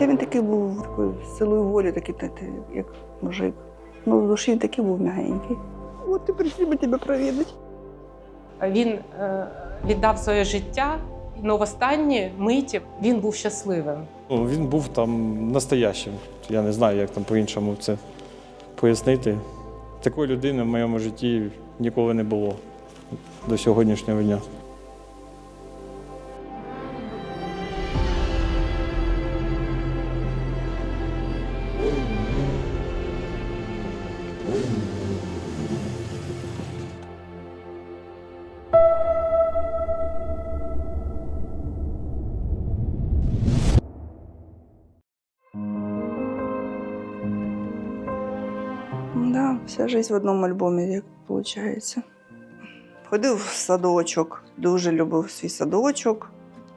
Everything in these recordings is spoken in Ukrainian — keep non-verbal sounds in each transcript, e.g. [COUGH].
Хоча він такий був такою силою волі, такий, та- та, як мужик. Ну, в душі він такий був м'ягенький. От ти прийшли би тебе провідати. Він е, віддав своє життя, але в останні миті він був щасливим. Ну, він був там настоящим. Я не знаю, як там по-іншому це пояснити. Такої людини в моєму житті ніколи не було до сьогоднішнього дня. Да, вся жизнь в одному альбомі, як виходить. Ходив в садочок, дуже любив свій садочок.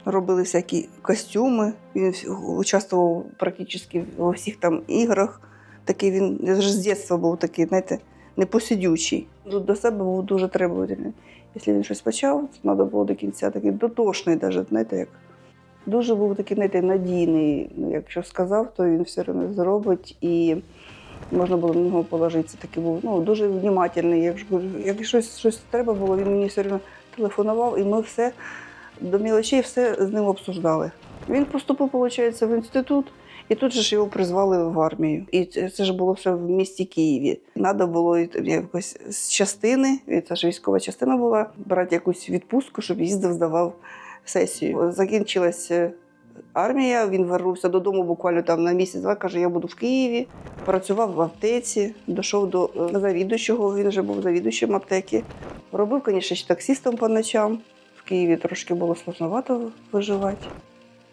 Робили всякі костюми. Він участвував практично у всіх там іграх. Такий він з дитинства був такий, знаєте, непосидючий. До себе був дуже требовательний. Якщо він щось почав, то треба було до кінця такий дотошний, навіть, знаєте, як. Дуже був такий, знаєте, надійний. Ну, якщо сказав, то він все одно зробить. І можна було на нього положитися. Такий був ну, дуже внимательний. Як, як щось, щось треба було, він мені все одно телефонував, і ми все до мілочей все з ним обсуждали. Він поступив, виходить, в інститут, і тут же ж його призвали в армію. І це, ж було все в місті Києві. Треба було якось з частини, і це ж військова частина була, брати якусь відпустку, щоб їздив, здавав сесію. Закінчилася армія, він вернувся додому буквально там на місяць-два, каже, я буду в Києві. Працював в аптеці, дійшов до е, завідуючого, він вже був завідуючим аптеки. Робив, звісно, ще таксистом по ночам. В Києві трошки було сложновато виживати.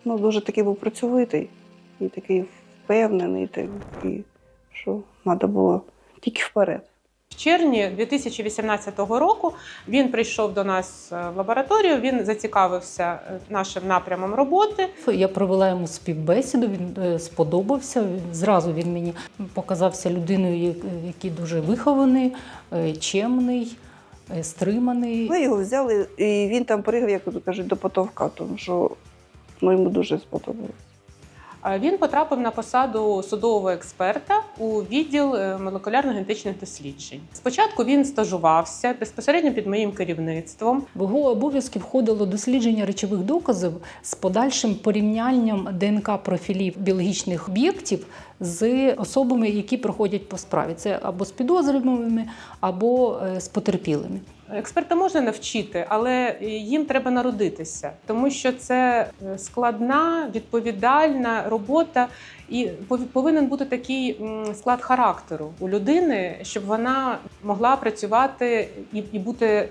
Ну, дуже такий був працьовитий і такий впевнений, такий, що треба було тільки вперед. Червні 2018 року він прийшов до нас е, в лабораторію. Він зацікавився е, нашим напрямом роботи. Я провела йому співбесіду, він е, сподобався. Він- Зразу він мені показався людиною, який дуже вихований, чемний, стриманий. Ми його взяли, і він там пригав, як кажуть, до потовка, тому що ну, йому дуже сподобалось. Він потрапив на посаду судового експерта у відділ е, молекулярно-генетичних досліджень. Спочатку він стажувався безпосередньо під моїм керівництвом. В його обов'язки входило дослідження речових доказів з подальшим порівнянням ДНК профілів біологічних об'єктів з особами, які проходять по справі. Це або з підозрюваними, або е, з потерпілими. Експерта можна навчити, але їм треба народитися, тому що це е, складна, відповідальна робота, і повинен бути такий склад характеру у людини, щоб вона могла працювати і, бути е,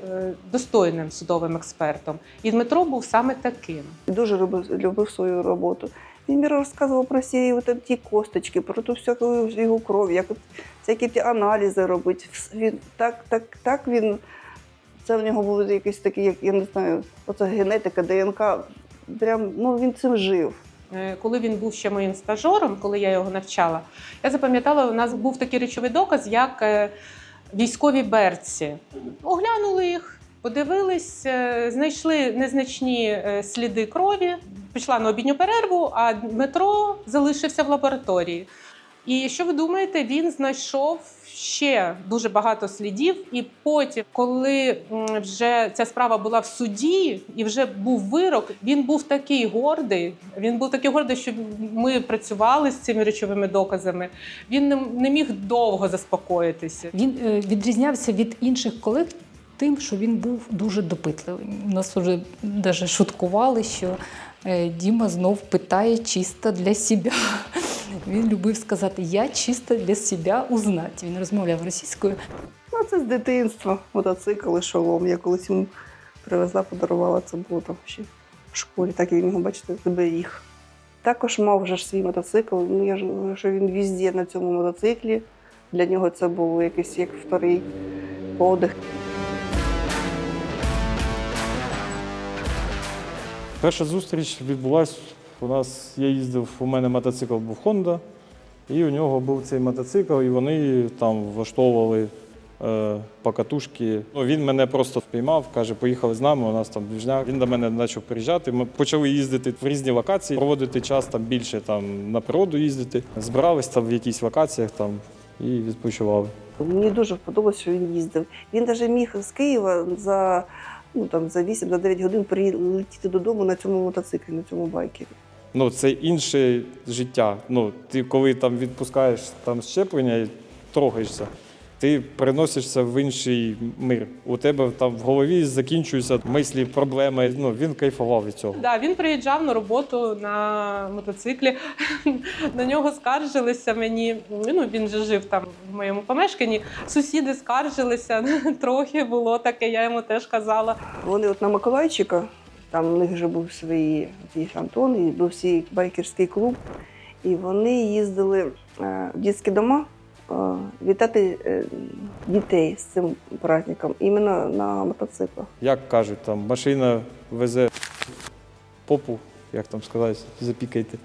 достойним судовим експертом. І Дмитро був саме таким. Дуже любив, любив свою роботу. Він мені розказував про всі от ті косточки, про ту всяку його кров, як от всякі ті аналізи робити. Вс- Він так, так, так він. Це в нього був якийсь такий, як я не знаю, оце генетика, ДНК. Прям ну він цим жив. Е, Коли він був ще моїм стажером, коли я його навчала, я запам'ятала, у нас був такий речовий доказ, як е, військові берці. Оглянули їх, подивились, е, знайшли незначні сліди крові. Пішла на обідню перерву, а Дмитро залишився в лабораторії. І що ви думаєте, він знайшов ще дуже багато слідів. І потім, коли вже ця справа була в суді і вже був вирок, він був такий гордий. Він був такий гордий, що ми працювали з цими речовими доказами. Він не, міг довго заспокоїтися. Він е, відрізнявся від інших колег тим, що він був дуже допитливий. Нас вже навіть шуткували, що е, Діма знов питає чисто для себе. Він любив сказати Я чисто для себе узнати. Він розмовляв російською. Ну, це з дитинства. Мотоцикл і шолом. Я колись йому привезла, подарувала, це було там ще в школі, так і він його, бачите, зберіг. Також мав вже ж свій мотоцикл. Ну, я ж що він везде на цьому мотоциклі. Для нього це був якийсь як вторий подих. Перша зустріч відбулася у нас. Я їздив, у мене мотоцикл був Honda, і у нього був цей мотоцикл, і вони там влаштовували е, покатушки. Ну, він мене просто впіймав, каже, поїхали з нами, у нас там двіжняк. Він до мене почав приїжджати. Ми почали їздити в різні локації, проводити час там більше там, на природу їздити. Збирались там в якісь локаціях там, і відпочивали. Мені дуже сподобалось, що він їздив. Він навіть міг з Києва за, ну, там, за 8-9 годин прилетіти додому на цьому мотоциклі, на цьому байкері. Ну, це інше життя. Ну, ти коли там відпускаєш там щеплення і трогаєшся, ти переносишся в інший мир. У тебе там в голові закінчуються мислі, проблеми. Ну, він кайфував від цього. Да, він приїжджав на роботу на мотоциклі. [LAUGHS] На нього скаржилися мені. Ну він же жив там в моєму помешканні. Сусіди скаржилися. [LAUGHS] Трохи було таке. Я йому теж казала. Вони от на Миколайчика, там у них вже був свій свій Антон, і був свій байкерський клуб. І вони їздили е, в дитячі дома е, вітати е, дітей з цим праздником іменно на мотоциклах. Як кажуть, там машина везе попу, як там сказати, запікайте,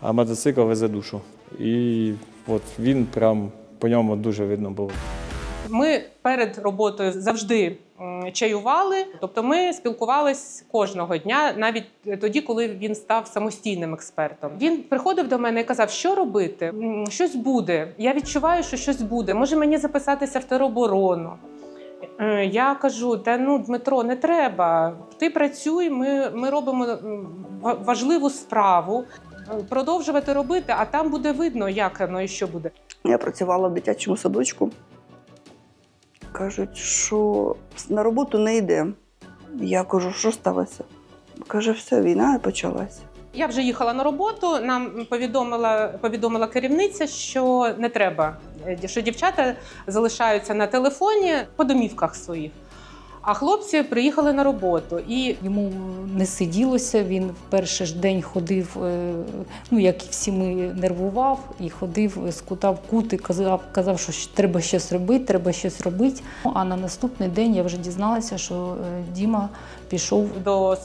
а мотоцикл везе душу. І от він прям по ньому дуже видно було. Ми перед роботою завжди чаювали, тобто ми спілкувались кожного дня, навіть тоді, коли він став самостійним експертом. Він приходив до мене і казав, що робити, щось буде. Я відчуваю, що щось буде. Може мені записатися в тероборону. Е, Я кажу: та ну, Дмитро, не треба. Ти працюй, ми, ми робимо важливу справу. Продовжувати робити, а там буде видно, як воно і що буде. Я працювала в дитячому садочку. Кажуть, що на роботу не йде. Я кажу, що сталося? Каже, все, війна почалась. Я вже їхала на роботу. Нам повідомила повідомила керівниця, що не треба, е, що дівчата залишаються на телефоні по домівках своїх. А хлопці приїхали на роботу. І Йому не сиділося. Він в перший ж день ходив, е, ну як і всі ми нервував, і ходив, е, скутав кути, казав, казав, що треба щось робити, треба щось робити. А на наступний день я вже дізналася, що е, Діма пішов до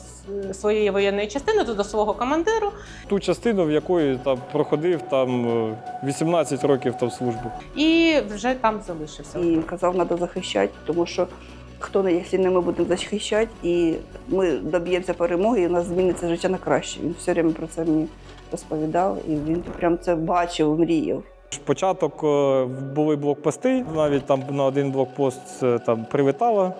своєї воєнної частини, до свого командиру. Ту частину, в якої там проходив там е, 18 років там службу. і вже там залишився. І казав, треба захищати, тому що хто не, якщо не ми будемо захищати, і ми доб'ємося перемоги, і у нас зміниться життя на краще. Він все время про це мені розповідав, і він прям це бачив, мріяв. Початок е, були блокпости, навіть там на один блокпост е, там прилетало.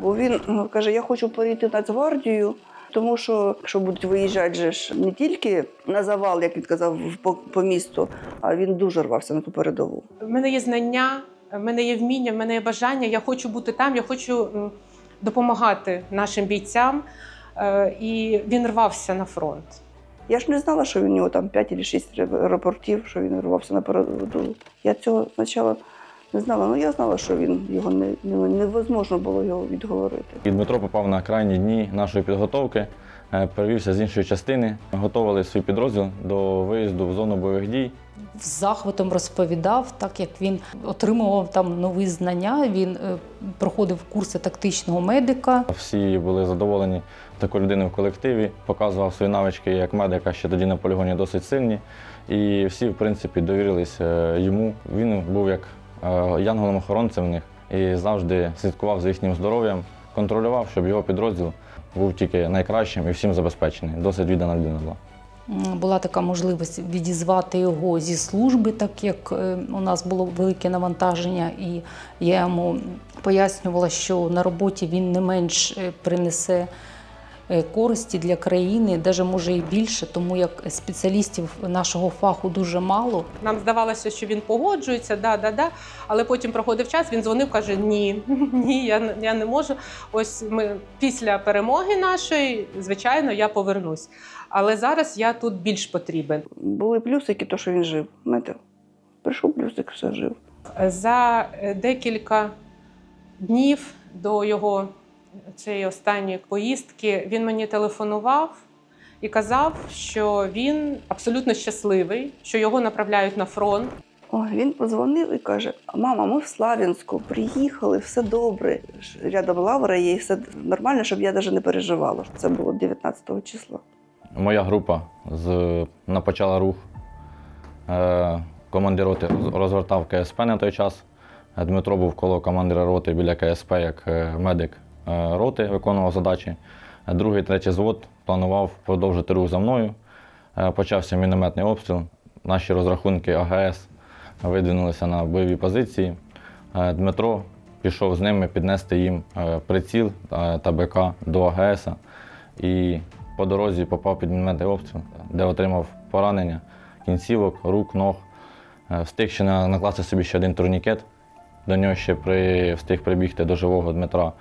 Бо він е, каже: Я хочу перейти в Нацгвардію, тому що якщо будуть виїжджати же ж не тільки на завал, як він казав, по, по місту, а він дуже рвався на ту передову. В мене є знання, в мене є вміння, в мене є бажання. Я хочу бути там, я хочу допомагати нашим бійцям. Е, І він рвався на фронт. Я ж не знала, що у нього там 5 чи 6 рапортів, що він рвався на передову. Я цього спочатку не знала. Ну я знала, що він його не, не невозможно було його відговорити. І Дмитро попав на крайні дні нашої підготовки, е, перевівся з іншої частини, готували свій підрозділ до виїзду в зону бойових дій. З захватом розповідав, так як він отримував там нові знання. Він е, проходив курси тактичного медика. Всі були задоволені такою людиною в колективі, показував свої навички як медика, ще тоді на полігоні досить сильні. І всі, в принципі, довірились е, йому. Він був як е, янголом-охоронцем в них і завжди слідкував за їхнім здоров'ям, контролював, щоб його підрозділ був тільки найкращим і всім забезпечений. Досить віддана людина була. Була така можливість відізвати його зі служби, так як е, у нас було велике навантаження, і я йому пояснювала, що на роботі він не менш е, принесе е, користі для країни, навіть може і більше, тому як спеціалістів нашого фаху дуже мало. Нам здавалося, що він погоджується, да, да, да. Але потім проходив час, він дзвонив, каже: Ні, [LAUGHS] ні, я, я не можу. Ось ми після перемоги нашої, звичайно, я повернусь. Але зараз я тут більш потрібен. Були плюсики, то що він жив. Знаєте, прийшов плюсик, все жив. За е, декілька днів до його цієї останньої поїздки він мені телефонував і казав, що він абсолютно щасливий, що його направляють на фронт. Ой, він подзвонив і каже: Мама, ми в Слав'янську приїхали, все добре. Рядом лавра є, і все нормально, щоб я навіть не переживала. Це було 19 числа. Моя група з, напочала рух. Е, командир роти роз- розгортав КСП на той час. Е, Дмитро був коло командира роти біля КСП як е, медик роти, виконував задачі. Другий, третій звод планував продовжити рух за мною. Почався мінометний обстріл. Наші розрахунки АГС видвинулися на бойові позиції. Дмитро пішов з ними піднести їм приціл та БК до АГС і по дорозі попав під мінометний обстріл, де отримав поранення кінцівок, рук, ног. Е, Встиг ще накласти собі ще один турнікет. До нього ще при, встиг прибігти до живого Дмитра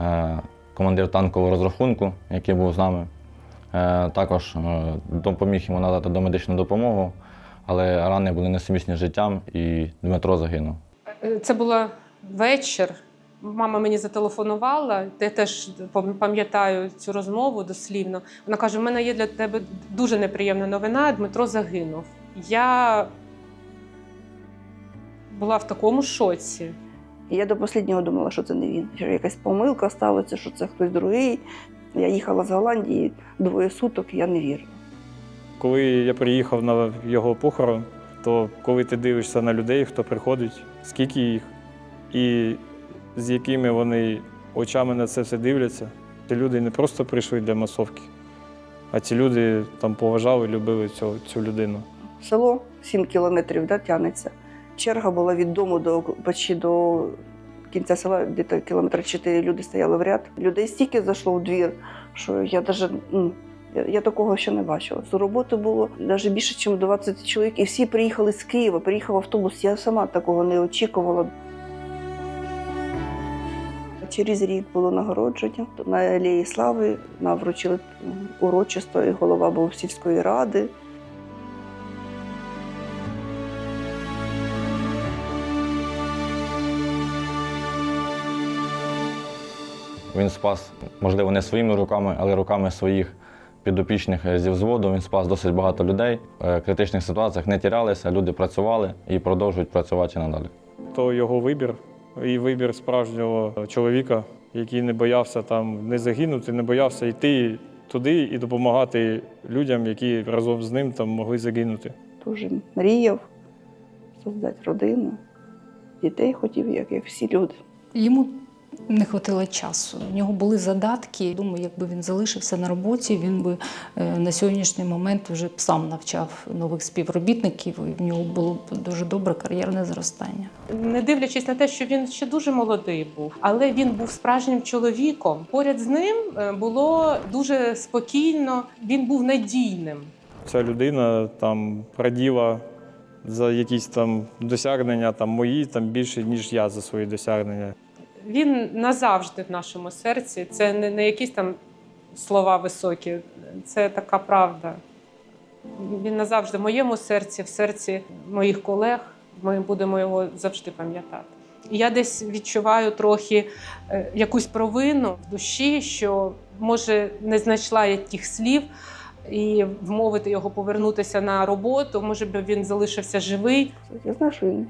е, командир танкового розрахунку, який був з нами. Е, Також допоміг йому надати домедичну допомогу, але рани були несумісні життям, і Дмитро загинув. Це була вечір. Мама мені зателефонувала. Я теж пам'ятаю цю розмову дослівно. Вона каже: у мене є для тебе дуже неприємна новина. Дмитро загинув. Я була в такому шоці. Я до останнього думала, що це не він. Що якась помилка ставиться, що це хтось другий. Я їхала з Голландії двоє суток, я не вірила. Коли я приїхав на його похорон, то коли ти дивишся на людей, хто приходить, скільки їх, і з якими вони очами на це все дивляться, ці люди не просто прийшли для масовки, а ці люди там поважали, любили цю, цю людину. Село 7 кілометрів да, тягнеться. Черга була від дому до почти до кінця села, десь кілометра 4 люди стояли в ряд. Людей стільки зайшло в двір, що я навіть я такого ще не бачила. З роботи було навіть більше, ніж 20 чоловік, і всі приїхали з Києва, приїхав автобус. Я сама такого не очікувала. Через рік було нагородження на Алеї Слави. Нам вручили урочисто і голова був сільської ради. Він спас, можливо, не своїми руками, але руками своїх підопічних зі взводу. Він спас досить багато людей. Е, В критичних ситуаціях не тірялися, люди працювали і продовжують працювати надалі. То його вибір і вибір справжнього чоловіка, який не боявся там не загинути, не боявся йти туди і допомагати людям, які разом з ним там могли загинути. Дуже мріяв создати родину, дітей хотів, як, як всі люди. Йому не хватило часу. У нього були задатки. Думаю, якби він залишився на роботі, він би е, на сьогоднішній момент вже сам навчав нових співробітників, і в нього було б дуже добре кар'єрне зростання. Не дивлячись на те, що він ще дуже молодий був, але він був справжнім чоловіком. Поряд з ним е, було дуже спокійно. Він був надійним. Ця людина там раділа за якісь там досягнення там мої там більше, ніж я за свої досягнення. Він назавжди в нашому серці. Це не, не якісь там слова високі, це така правда. Він назавжди в моєму серці, в серці моїх колег. Ми будемо його завжди пам'ятати. Я десь відчуваю трохи е, якусь провину в душі, що може не знайшла я тих слів і вмовити його повернутися на роботу. Може б він залишився живий. Я знаю, що він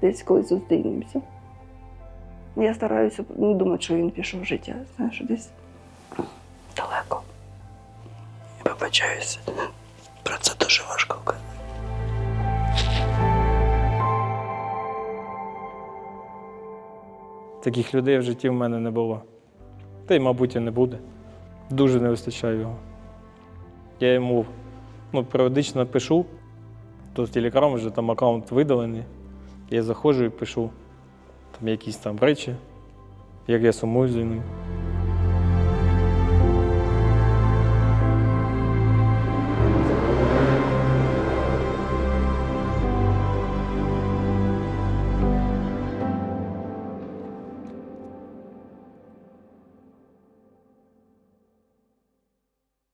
десь колись зустрінемося. Я стараюся не думати, що він пішов в життя. Знаю, що десь далеко. Я вибачаюся. Про це дуже важко казати. Таких людей в житті в мене не було. Та й, мабуть, і не буде. Дуже не вистачає його. Я йому ну, періодично пишу, то з Telegram вже там аккаунт видалений. Я заходжу і пишу там якісь там речі, як я сумую за ним.